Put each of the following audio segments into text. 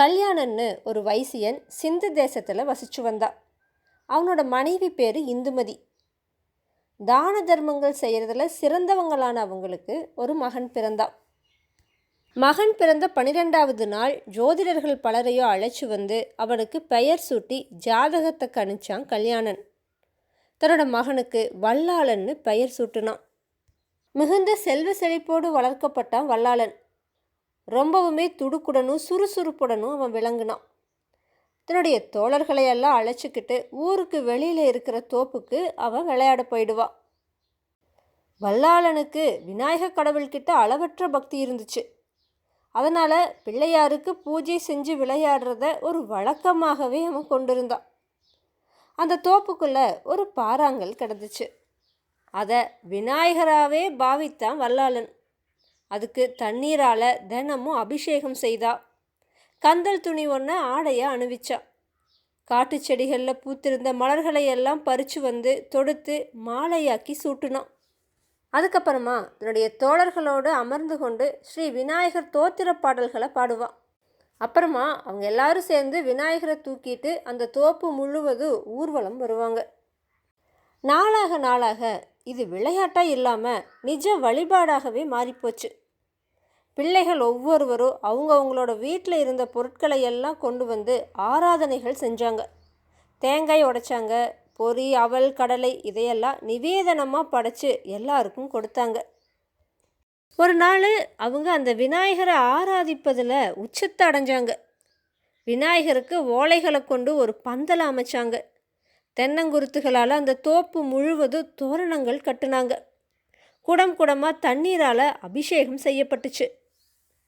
கல்யாணன்னு ஒரு வைசியன் சிந்து தேசத்தில் வசிச்சு வந்தான் அவனோட மனைவி பேர் இந்துமதி. தான தர்மங்கள் செய்கிறதுல சிறந்தவங்களான அவங்களுக்கு ஒரு மகன் பிறந்தான். மகன் பிறந்த பன்னிரெண்டாவது நாள் ஜோதிடர்கள் பலரையோ அழைச்சி வந்து அவனுக்கு பெயர் சூட்டி ஜாதகத்தை கணிச்சான் கல்யாணன். தன்னோட மகனுக்கு வல்லாளன்னு பெயர் சூட்டினான். மிகுந்த செல்வ செழிப்போடு வளர்க்கப்பட்டான் வல்லாளன். ரொம்பவுமே துடுக்குடனும் சுறுசுறுப்புடனும் அவன் விளங்கினான். தன்னுடைய தோழர்களையெல்லாம் அழைச்சிக்கிட்டு ஊருக்கு வெளியில் இருக்கிற தோப்புக்கு அவன் விளையாட போயிடுவான். வல்லாளனுக்கு விநாயக கடவுள்கிட்ட அளவற்ற பக்தி இருந்துச்சு. அதனால் பிள்ளையாருக்கு பூஜை செஞ்சு விளையாடுறத ஒரு வழக்கமாகவே அவன் கொண்டிருந்தான். அந்த தோப்புக்குள்ளே ஒரு பாறாங்கல் கிடந்துச்சு. அதை விநாயகராகவே பாவித்தான் வல்லாளன். அதுக்கு தண்ணீரால் தினமும் அபிஷேகம் செய்தா. கந்தல் துணி ஒன்று ஆடையை அணிவிச்சா. காட்டு செடிகளில் பூத்திருந்த மலர்களை எல்லாம் பறித்து வந்து தொடுத்து மாலையாக்கி சூட்டினான் அதுக்கப்புறமா தன்னுடைய தோழர்களோடு அமர்ந்து கொண்டு ஸ்ரீ விநாயகர் தோத்திர பாடல்களை பாடுவான் அப்புறமா அவங்க எல்லாரும் சேர்ந்து விநாயகரை தூக்கிட்டு அந்த தோப்பு முழுவதும் ஊர்வலம் வருவாங்க. நாளாக நாளாக இது விளையாட்டாக இல்லாமல் நிஜ வழிபாடாகவே மாறிப்போச்சு. பிள்ளைகள் ஒவ்வொருவரும் அவங்கவுங்களோட வீட்டில் இருந்த பொருட்களை எல்லாம் கொண்டு வந்து ஆராதனைகள் செஞ்சாங்க. தேங்காய் உடைச்சாங்க பொரி அவல் கடலை இதையெல்லாம் நிவேதனமாக படைச்சு எல்லாருக்கும் கொடுத்தாங்க. ஒரு நாள் அவங்க அந்த விநாயகரை ஆராதிப்பதில் உச்சத்தை அடைஞ்சாங்க. விநாயகருக்கு ஓலைகளை கொண்டு ஒரு பந்தலை அமைச்சாங்க. தென்னங்குருத்துகளால் அந்த தோப்பு முழுவதும் தோரணங்கள் கட்டுனாங்க. குடம் குடமாக தண்ணீரால் அபிஷேகம் செய்யப்பட்டுச்சு.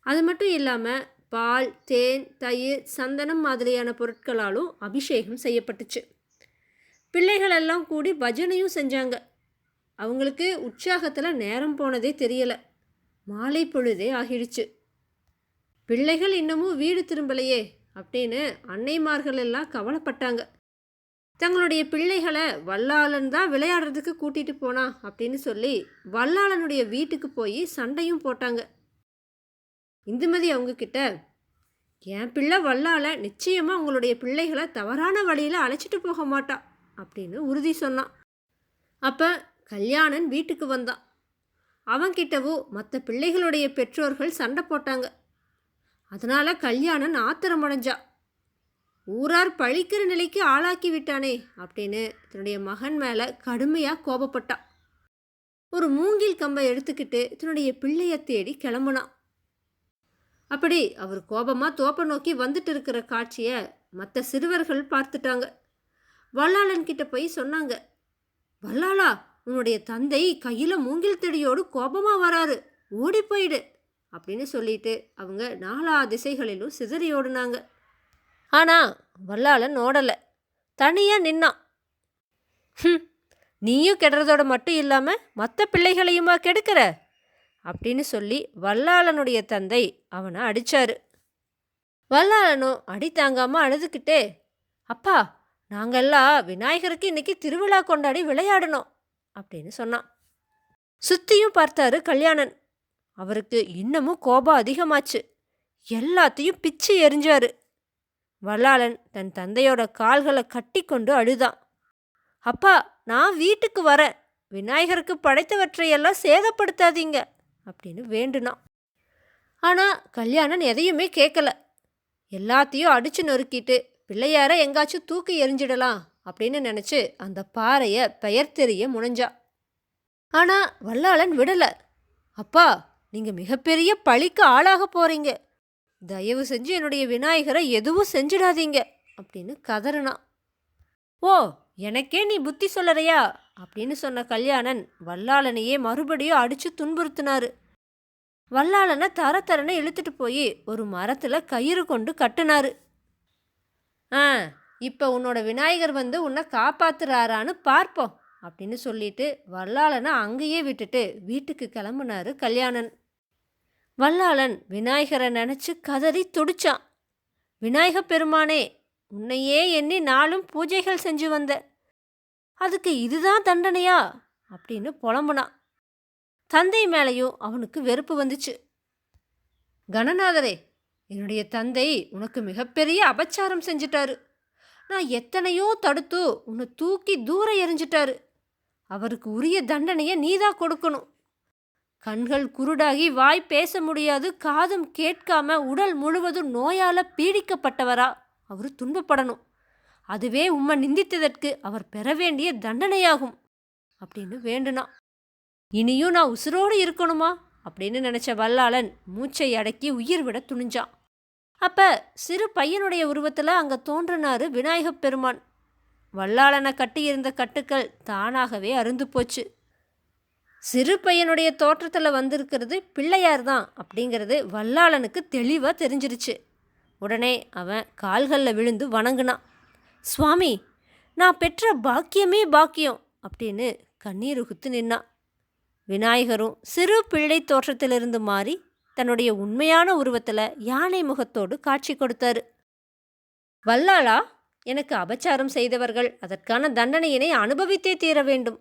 அது மட்டும் இல்லாமல் பால் தேன் தயிர் சந்தனம் மாதிரியான பொருட்களாலும் அபிஷேகம் செய்யப்பட்டுச்சு. பிள்ளைகளெல்லாம் கூடி பஜனையும் செஞ்சாங்க. அவங்களுக்கு உற்சாகத்தில் நேரம் போனதே தெரியலை. மாலை பொழுதே ஆகிடுச்சு. பிள்ளைகள் இன்னமும் வீடு திரும்பலையே அப்படின்னு அன்னைமார்கள் எல்லாம் கவலைப்பட்டாங்க. தங்களுடைய பிள்ளைகளை வல்லாளன் தான் விளையாடுறதுக்கு கூட்டிகிட்டு போனா அப்படின்னு சொல்லி வல்லாளனுடைய வீட்டுக்கு போய் சண்டையும் போட்டாங்க. இந்துமதி அவங்கக்கிட்ட என் பிள்ளை வல்லால நிச்சயமாக உங்களுடைய பிள்ளைகளை தவறான வழியில் அழைச்சிட்டு போக மாட்டா அப்படின்னு உறுதி சொன்னான். அப்போ கல்யாணன் வீட்டுக்கு வந்தான். அவன்கிட்டவோ மற்ற பிள்ளைகளுடைய பெற்றோர்கள் சண்டை போட்டாங்க. அதனால் கல்யாணன் ஆத்திரமடைஞ்சான் ஊரார் பழிக்கிற நிலைக்கு ஆளாக்கி விட்டானே அப்படின்னு தன்னுடைய மகன் மேலே கடுமையாக கோபப்பட்டான் ஒரு மூங்கில் கம்பை எடுத்துக்கிட்டு தன்னுடைய பிள்ளையை தேடி கிளம்புனான் அப்படி அவர் கோபமாக தோப்பை நோக்கி வந்துட்டு இருக்கிற காட்சியை மற்ற சிறுவர்கள் பார்த்துட்டாங்க. வல்லாளன் கிட்ட போய் சொன்னாங்க வல்லாளா உன்னுடைய தந்தை கையில் மூங்கில் தெடியோடு கோபமாக வராரு ஓடி போயிடு அப்படின்னு சொல்லிட்டு அவங்க நாலா திசைகளிலும் சிதறி ஓடுனாங்க. ஆனால் வல்லாளன் ஓடலை தனியாக நின்னான் "ஹும், நீயும் கெடுறதோட மட்டும் இல்லாமல் மற்ற பிள்ளைகளையுமா கெடுக்கிற? அப்படின்னு சொல்லி வல்லாளனுடைய தந்தை அவனை அடிச்சாரு. வல்லாளனும் அடி தாங்காமல் அழுதுகிட்டே அப்பா நாங்கள்லாம் விநாயகருக்கு இன்னைக்கு திருவிழா கொண்டாடி விளையாடணும் அப்படின்னு சொன்னான். சுத்தியும் பார்த்தாரு கல்யாணன். அவருக்கு இன்னமும் கோபம் அதிகமாச்சு. எல்லாத்தையும் பிச்சு எரிஞ்சாரு. வல்லாளன் தன் தந்தையோட கால்களை கட்டி கொண்டு அழுதான். அப்பா நான் வீட்டுக்கு வரேன். விநாயகருக்கு படைத்தவற்றையெல்லாம் சேதப்படுத்தாதீங்க அப்படின்னு வேண்டுனான். ஆனால் கல்யாணன் எதையுமே கேட்கல எல்லாத்தையும் அடிச்சு நொறுக்கிட்டு பிள்ளையார எங்காச்சும் தூக்கி எறிஞ்சிடலாம் அப்படின்னு நினச்சி அந்த பாறையை பெயர் தெரிய முனைஞ்சா. ஆனால் வல்லாளன் விடலை. அப்பா நீங்கள் மிகப்பெரிய பழிக்கு ஆளாக போகிறீங்க தயவு செஞ்சு என்னுடைய விநாயகரை எதுவும் செஞ்சிடாதீங்க அப்படின்னு கதறினான் ஓ எனக்கே நீ புத்தி சொல்லறையா? அப்படின்னு சொன்ன கல்யாணன் வல்லாளனையே மறுபடியும் அடித்து துன்புறுத்தினாரு. வல்லாளனை தர தரனை இழுத்துட்டு போய் ஒரு மரத்தில் கயிறு கொண்டு கட்டினாரு. ஆ இப்போ உன்னோட விநாயகர் வந்து உன்னை காப்பாத்துறாரான்னு பார்ப்போம் அப்படின்னு சொல்லிட்டு வல்லாளனை அங்கேயே விட்டுட்டு வீட்டுக்கு கிளம்புனாரு கல்யாணன். வல்லாளன் விநாயகரை நினச்சி கதறி துடிச்சான். விநாயக பெருமானே உன்னையே எண்ணி நாளும் பூஜைகள் செஞ்சு வந்த. அதுக்கு இதுதான் தண்டனையா? அப்படின்னு புலம்புனான். தந்தை மேலேயும் அவனுக்கு வெறுப்பு வந்துச்சு. கணநாதரே என்னுடைய தந்தை உனக்கு மிகப்பெரிய அபச்சாரம் செஞ்சிட்டாரு. நான் எத்தனையோ தடுத்து உன்னை தூக்கி தூர எறிஞ்சிட்டாரு. அவருக்கு உரிய தண்டனையை நீதான் கொடுக்கணும். கண்கள் குருடாகி வாய் பேச முடியாது காதும் கேட்காம உடல் முழுவதும் நோயால பீடிக்கப்பட்டவரா? அவர் துன்பப்படணும். அதுவே உம்மை நிந்தித்ததற்கு அவர் பெற வேண்டிய தண்டனையாகும். அப்படின்னு வேண்டுனான் இனியும் நான் உசுரோடு இருக்கணுமா? அப்படின்னு நினைச்ச வல்லாளன் மூச்சை அடக்கி உயிர் விட துணிஞ்சான். அப்ப சிறு பையனுடைய உருவத்துல அங்க தோன்றினாரு விநாயகப் பெருமான். வல்லாளனை கட்டியிருந்த கட்டுக்கள் தானாகவே அருந்து போச்சு. சிறு பையனுடைய தோற்றத்தில் வந்திருக்கிறது பிள்ளையார் தான் அப்படிங்கிறது வல்லாளனுக்கு தெளிவாக தெரிஞ்சிருச்சு. உடனே அவன் கால்களில் விழுந்து வணங்கினான். சுவாமி நான் பெற்ற பாக்கியமே பாக்கியம் அப்படின்னு கண்ணீர் உகுத்து நின்னான். விநாயகரும் சிறு பிள்ளை தோற்றத்திலிருந்து மாறி தன்னுடைய உண்மையான உருவத்தில் யானை முகத்தோடு காட்சி கொடுத்தாரு. வல்லாளா எனக்கு அபச்சாரம் செய்தவர்கள் அதற்கான தண்டனையினை அனுபவித்தே தீர வேண்டும்.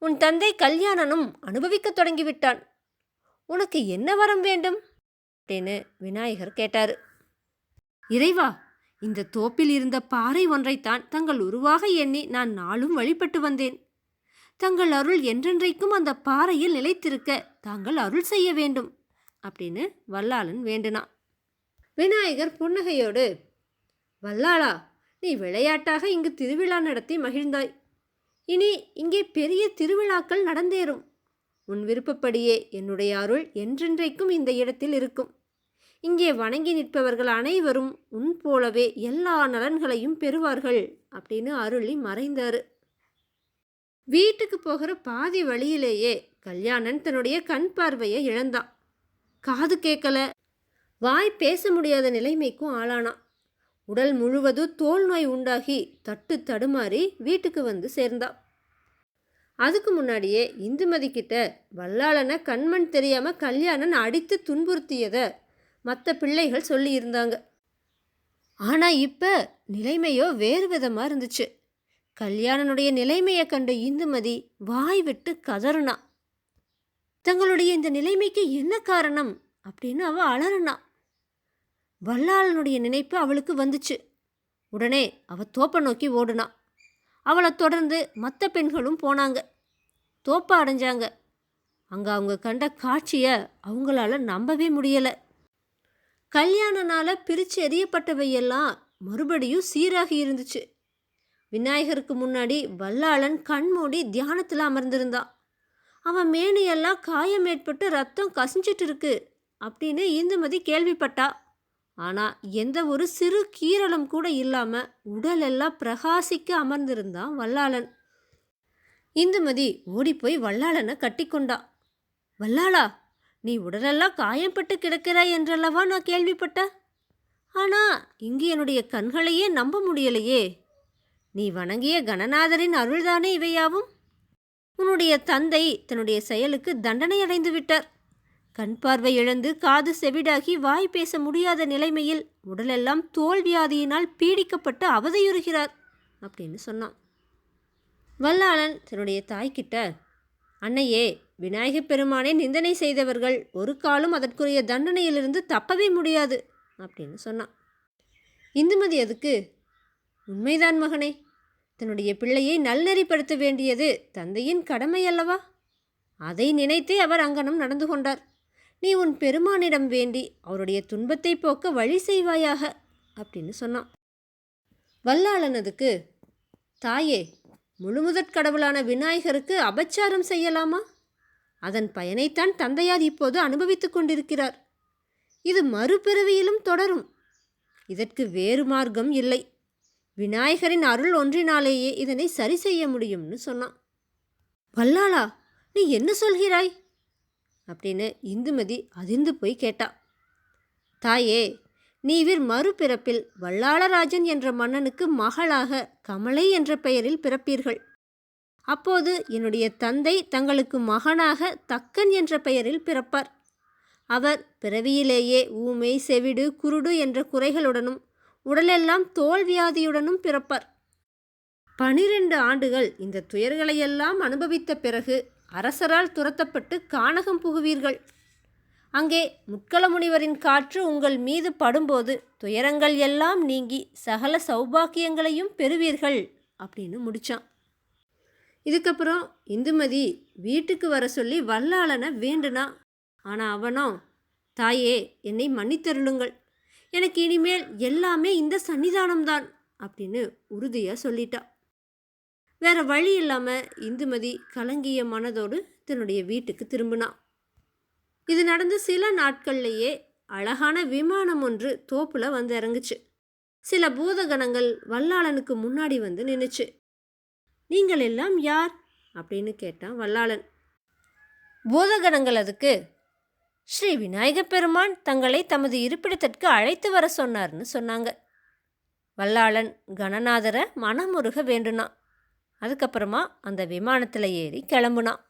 உன் தந்தை கல்யாணனும் அனுபவிக்கத் தொடங்கிவிட்டான். உனக்கு என்ன வரம் வேண்டும்? அப்படின்னு விநாயகர் கேட்டார். இறைவா இந்த தோப்பில் இருந்த பாறை ஒன்றைத்தான் தங்கள் உருவாக எண்ணி நான் நாளும் வழிபட்டு வந்தேன். தங்கள் அருள் என்றென்றைக்கும் அந்த பாறையில் நிலைத்திருக்க தாங்கள் அருள் செய்ய வேண்டும் அப்படின்னு வல்லாளன் வேண்டுனான். விநாயகர் புன்னகையோடு வல்லாளா நீ விளையாட்டாக இங்கு திருவிழா நடத்தி மகிழ்ந்தாய். இனி இங்கே பெரிய திருவிழாக்கள் நடந்தேறும். உன் விருப்பப்படியே என்னுடைய அருள் என்றென்றைக்கும் இந்த இடத்தில் இருக்கும். இங்கே வணங்கி நிற்பவர்கள் அனைவரும் உன் போலவே எல்லா நலன்களையும் பெறுவார்கள் அப்படின்னு அருளி மறைந்தார். வீட்டுக்கு போகிற பாதி வழியிலேயே கல்யாணன் தன்னுடைய கண் பார்வையை இழந்தான். காது கேட்கல. வாய் பேச முடியாத நிலைமைக்கும் ஆளானான். உடல் முழுவதும் தோல் நோய் உண்டாகி தட்டு தடுமாறி வீட்டுக்கு வந்து சேர்ந்தான். அதுக்கு முன்னாடியே இந்துமதி கிட்ட வல்லாளனை கண்மண் தெரியாமல் கல்யாணன் அடித்து துன்புறுத்தியதை மற்ற பிள்ளைகள் சொல்லியிருந்தாங்க ஆனால் இப்போ நிலைமையோ வேறு விதமாக இருந்துச்சு. கல்யாணனுடைய நிலைமையை கண்ட இந்துமதி வாய் விட்டு கதறுனா. தங்களுடைய இந்த நிலைமைக்கு என்ன காரணம் அப்படின்னு அவள் அலறனா. வல்லாளனுடைய நினைப்பு அவளுக்கு வந்துச்சு. உடனே அவள் தோப்பை நோக்கி ஓடுனா. அவளை தொடர்ந்து மற்ற பெண்களும் போனாங்க. தோப்பை அடைஞ்சாங்க. அங்கே அவங்க கண்ட காட்சியை அவங்களால நம்பவே முடியலை. கல்யாணனால் பிரித்து எறியப்பட்டவையெல்லாம் மறுபடியும் சீராகி இருந்துச்சு. விநாயகருக்கு முன்னாடி வல்லாளன் கண்மூடி தியானத்தில் அமர்ந்திருந்தான். அவன் மேனியெல்லாம் காயம் ஏற்பட்டு ரத்தம் கசிஞ்சிட்டு இருக்கு அப்படின்னு இந்துமதி கேள்விப்பட்டா. ஆனால் எந்த ஒரு சிறு கீரலும் கூட இல்லாமல் உடலெல்லாம் பிரகாசிக்க அமர்ந்திருந்தான் வல்லாளன். இந்துமதி ஓடிப்போய் வல்லாளனை கட்டிக்கொண்டா. வல்லாளா நீ உடலெல்லாம் காயம்பட்டு கிடக்கிறாய் என்றல்லவா நான் கேள்விப்பட்ட ஆனா இங்கு என்னுடைய கண்களையே நம்ப முடியலையே. நீ வணங்கிய கணநாதரின் அருள்தானே இவையாவும்? உன்னுடைய தந்தை தன்னுடைய செயலுக்கு தண்டனை அடைந்து விட்டார். கண் பார்வை இழந்து காது செவிடாகி வாய் பேச முடியாத நிலைமையில் உடலெல்லாம் தோல்வியாதியினால் பீடிக்கப்பட்டு அவதையுறுகிறார் அப்படின்னு சொன்னான். வல்லாளன் தன்னுடைய தாய்கிட்ட அன்னையே விநாயகப் பெருமானை நிந்தனை செய்தவர்கள் ஒரு காலம் அதற்குரிய தண்டனையிலிருந்து தப்பவே முடியாது அப்படின்னு சொன்னான். இந்துமதி அதுக்கு உண்மைதான் மகனே தன்னுடைய பிள்ளையை நல்நெறிப்படுத்த வேண்டியது தந்தையின் கடமை அல்லவா? அதை நினைத்தே அவர் அங்கனம் நடந்து கொண்டார். நீ உன் பெருமானிடம் வேண்டி அவருடைய துன்பத்தை போக்க வழி செய்வாயாக அப்படின்னு சொன்னான். வல்லாளன் அதுக்கு தாயே முழுமுதற் கடவுளான விநாயகருக்கு அபச்சாரம் செய்யலாமா? அதன் பயனைத்தான் தந்தையார் இப்போது அனுபவித்துக் கொண்டிருக்கிறார். இது மறுபிறவியிலும் தொடரும். இதற்கு வேறு மார்க்கம் இல்லை. விநாயகரின் அருள் ஒன்றினாலேயே இதனை சரி செய்ய முடியும்னு சொன்னான். வல்லாளா நீ என்ன சொல்கிறாய்? அப்படின்னு இந்துமதி அதிர்ந்து போய் கேட்டா. தாயே நீவிர் மறுபிறப்பில் வல்லாளராஜன் என்ற மன்னனுக்கு மகளாக கமலை என்ற பெயரில் பிறப்பீர்கள். அப்போது என்னுடைய தந்தை தங்களுக்கு மகனாக தக்கன் என்ற பெயரில் பிறப்பார். அவர் பிறவியிலேயே ஊமை செவிடு குருடு என்ற குறைகளுடனும் உடலெல்லாம் தோல்வியாதியுடனும் பிறப்பார். பனிரெண்டு ஆண்டுகள் இந்த துயர்களையெல்லாம் அனுபவித்த பிறகு அரசரால் துரத்தப்பட்டு கானகம் புகுவீர்கள். அங்கே முட்கள முனிவரின் காற்று உங்கள் மீது படும்போது துயரங்கள் எல்லாம் நீங்கி சகல சௌபாக்கியங்களையும் பெறுவீர்கள் அப்படின்னு முடித்தான் இதுக்கப்புறம் இந்துமதி வீட்டுக்கு வர சொல்லி வல்லாளனை வேண்டுனா ஆனால் அவனோ தாயே என்னை மன்னித்தருளுங்கள். எனக்கு இனிமேல் எல்லாமே இந்த சன்னிதானம்தான் அப்படின்னு உறுதியாக சொல்லிட்டா. வேற வழி இல்லாமல் இந்துமதி கலங்கிய மனதோடு தன்னுடைய வீட்டுக்கு திரும்பினான் இது நடந்து சில நாட்கள்லேயே அழகான விமானம் ஒன்று தோப்புல வந்து இறங்குச்சு. சில பூதகணங்கள் வல்லாளனுக்கு முன்னாடி வந்து நின்றுச்சு நீங்கள் எல்லாம் யார்? அப்படின்னு கேட்டான் வல்லாளன். பூதகணங்கள் அதுக்கு. ஸ்ரீ விநாயகப் பெருமான் தங்களை தமது இருப்பிடத்திற்கு அழைத்து வர சொன்னார்னு சொன்னாங்க. வல்லாளன் கணநாதரை மனமுருக வேண்டுனான். அதுக்கப்புறமா அந்த விமானத்தில் ஏறி கிளம்புனான்.